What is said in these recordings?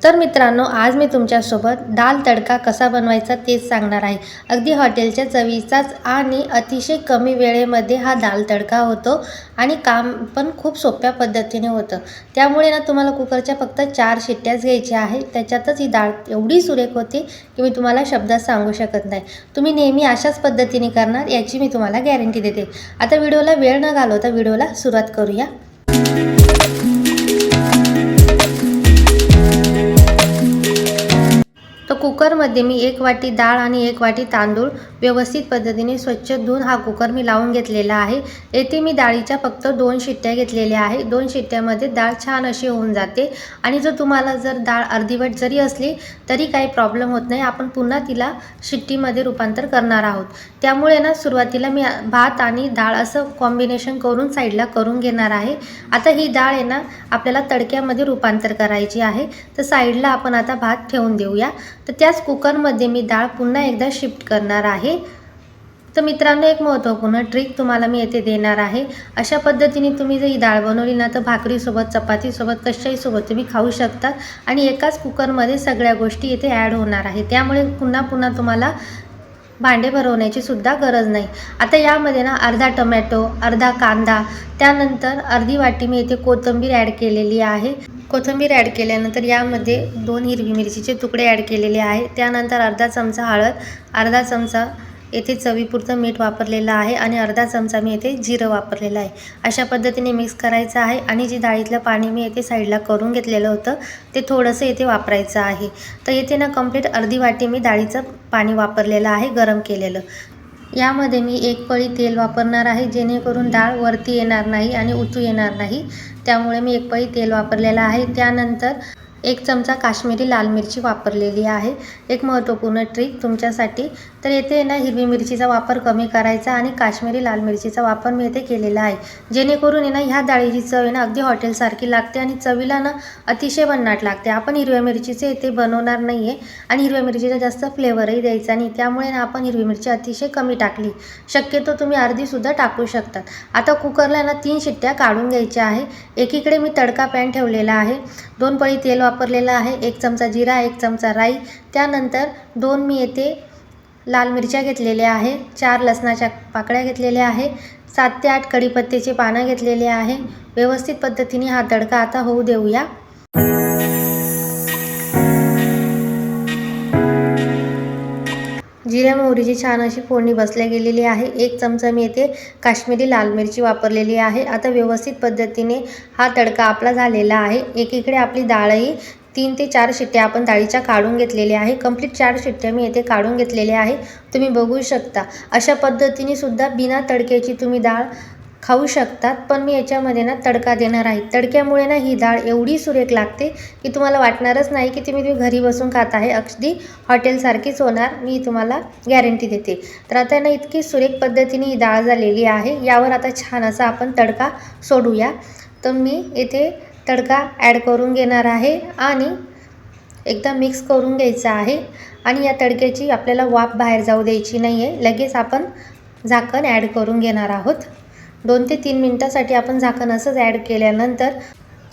तर मित्रांनो आज मी तुमच्यासोबत दाल तडका कसा बनवायचा तेच सांगणार आहे. अगदी हॉटेलच्या चवीचाच आणि अतिशय कमी वेळेमध्ये हा दाल तडका होतो आणि काम पण खूप सोप्या पद्धतीने होतं. त्यामुळे ना तुम्हाला कुकरच्या फक्त चार शिट्ट्याच घ्यायच्या आहे त्याच्यातच ही डाळ एवढी सुरेख होती की मी तुम्हाला शब्दात सांगू शकत नाही. तुम्ही नेहमी अशाच पद्धतीने करणार याची मी तुम्हाला गॅरंटी देते. आता व्हिडिओला वेळ न घालवता व्हिडिओला सुरुवात करूया. कुकरमध्ये मी एक वाटी डाळ आणि एक वाटी तांदूळ व्यवस्थित पद्धतीने स्वच्छ धुवून हा कुकर मी लावून घेतलेला आहे. येथे मी डाळीच्या फक्त दोन शिट्ट्या घेतलेल्या आहे दोन शिट्ट्यामध्ये डाळ छान अशी होऊन जाते आणि जर तुम्हाला जर डाळ अर्धीवट जरी असली तरी काही प्रॉब्लेम होत नाही. आपण पुन्हा तिला शिट्टीमध्ये रूपांतर करणार आहोत. त्यामुळे ना सुरुवातीला मी भात आणि डाळ असं कॉम्बिनेशन करून साईडला करून घेणार आहे. आता ही डाळ आहे ना आपल्याला तडक्यामध्ये रूपांतर करायची आहे. तर साईडला आपण आता भात ठेवून देऊया. तर त्याच कुकरमध्ये मी डाळ पुन्हा एकदा शिफ्ट करणार आहे. तर मित्रांनो एक महत्त्वपूर्ण ट्रिक तुम्हाला मी येथे देणार आहे. अशा पद्धतीने तुम्ही जर ही डाळ बनवली ना तर भाकरीसोबत चपातीसोबत कशाहीसोबत तुम्ही खाऊ शकता आणि एकाच कुकरमध्ये सगळ्या गोष्टी येथे ॲड होणार आहे. त्यामुळे पुन्हा पुन्हा तुम्हाला भांडे भरवण्याची सुद्धा गरज नाही. आता यामध्ये ना अर्धा टमॅटो अर्धा कांदा त्यानंतर अर्धी वाटी मी येथे कोथिंबीर ॲड केलेली आहे. कोथिंबीर ॲड केल्यानंतर यामध्ये दोन हिरवी मिरचीचे तुकडे ॲड केलेले आहे. त्यानंतर अर्धा चमचा हळद अर्धा चमचा येथे चवीपुरतं मीठ वापरलेलं आहे आणि अर्धा चमचा मी येथे जिरं वापरलेलं आहे. अशा पद्धतीने मिक्स करायचं आहे आणि जे डाळीतलं पाणी मी येथे साईडला करून घेतलेलं होतं ते थोडंसं येथे वापरायचं आहे. तर येथे ना कंप्लीट अर्धी वाटी मी डाळीचं पाणी वापरलेलं आहे गरम केलेलं. यामध्ये मी एक पळी तेल वापरणार आहे जेणेकरून डाळ वरती येणार नाही आणि उतू येणार नाही. त्यामुळे मी एक पळी तेल वापरलेलं आहे. त्यानंतर एक चमचा काश्मीरी लाल मिरची वापरलेली आहे. एक महत्त्वपूर्ण ट्रिक तुमच्यासाठी. तर येथे ना हिरवी मिरचीचा वापर कमी करायचा आणि काश्मीरी लाल मिरचीचा वापर मी येथे केलेला आहे. जेणेकरून आहे ना ह्या डाळीची चव आहे ना अगदी हॉटेलसारखी लागते आणि चवीला ना अतिशय भन्नाट लागते. आपण हिरव्या मिरचीचे येथे बनवणार नाही आहे आणि हिरव्या मिरचीचा जास्त फ्लेवरही द्यायचा नाही. त्यामुळे ना आपण हिरवी मिरची अतिशय कमी टाकली. शक्यतो तुम्ही अर्धीसुद्धा टाकू शकतात. आता कुकरला ना तीन शिट्ट्या काढून घ्यायच्या आहे. एकीकडे मी तडका पॅन ठेवलेला आहे. दोन पळी तेल वापरलेला आहे. एक चमचा जिरा एक चमचा राई. त्यानंतर दोन मी येथे लाल मिरच्या घेतलेल्या आहे. चार लसणाच्या पाकळ्या घेतलेल्या आहे. सात ते आठ कढीपत्त्याचे पानं घेतलेले आहे. व्यवस्थित पद्धतीने हा तडका आता होऊ देऊया. जिऱ्या मोहरीची छान अशी फोडणी बसल्या गेलेली आहे. एक चमचा मी येथे काश्मीरी लाल मिरची वापरलेली आहे. आता व्यवस्थित पद्धतीने हा तडका आपला झालेला आहे. एकीकडे आपली डाळही तीन ते चार शिट्ट्या आपण डाळीच्या काढून घेतलेल्या आहे. कंप्लीट चार शिट्ट्या मी येथे काढून घेतलेल्या आहे. तुम्ही बघू शकता. अशा पद्धतीने सुद्धा बिना तडक्याची तुम्ही डाळ खाऊ शकतात पण मी याच्यामध्ये ना तडका देणार आहे. तडक्यामुळे ना ही डाळ एवढी सुरेख लागते की तुम्हाला वाटणारच नाही की तुम्ही तुम्ही घरी बसून खात आहे. अगदी हॉटेलसारखीच होणार मी तुम्हाला गॅरंटी देते. तर आता ना इतकी सुरेख पद्धतीने ही डाळ झालेली आहे. यावर आता छान असा आपण तडका सोडूया. तर मी येथे तडका ॲड करून घेणार आहे आणि एकदा मिक्स करून घ्यायचा आहे. आणि या तडक्याची आपल्याला वाफ बाहेर जाऊ द्यायची नाही आहे लगेच आपण झाकण ॲड करून घेणार आहोत. दोन ते तीन मिनटासाठी आपण झाकण असंच ॲड केल्यानंतर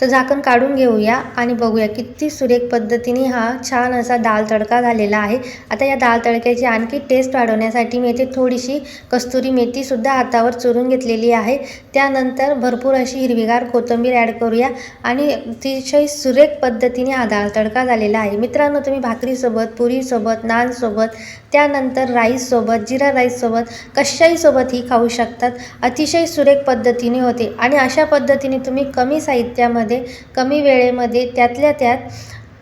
तर झाकण काढून घेऊया आणि बघूया किती सुरेख पद्धतीने हा छान असा दाल तडका झालेला आहे. आता या दाल तडक्याची आणखी टेस्ट वाढवण्यासाठी मी येथे थोडीशी कस्तुरी मेथीसुद्धा हातावर चुरून घेतलेली आहे. त्यानंतर भरपूर अशी हिरवीगार कोथिंबीर ॲड करूया आणि अतिशय सुरेख पद्धतीने हा दाल तडका झालेला आहे. मित्रांनो तुम्ही भाकरीसोबत पुरीसोबत नानसोबत त्यानंतर राईससोबत जिरा राईससोबत कशाहीसोबत ही खाऊ शकतात. अतिशय सुरेख पद्धतीने होते आणि अशा पद्धतीने तुम्ही कमी साहित्यामध्ये कमी वेळेमध्ये त्यातल्या त्यात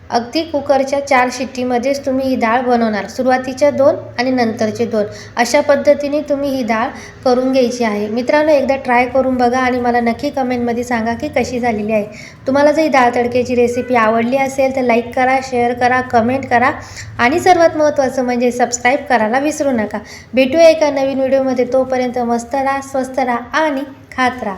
अगदी कुकरच्या चार शिट्टीमध्येच तुम्ही ही डाळ बनवणार. सुरुवातीच्या दोन आणि नंतरचे दोन. अशा पद्धतीने तुम्ही ही डाळ करून घ्यायची आहे. मित्रांनो एकदा ट्राय करून बघा आणि मला नक्की कमेंटमध्ये सांगा की कशी झालेली आहे. तुम्हाला जर ही डाळ तडक्याची रेसिपी आवडली असेल तर लाईक करा शेअर करा कमेंट करा आणि सर्वात महत्त्वाचं म्हणजे सबस्क्राईब करायला विसरू नका. भेटूया एका नवीन व्हिडिओमध्ये. तोपर्यंत मस्त राहा स्वस्त राहा आणि खात राहा.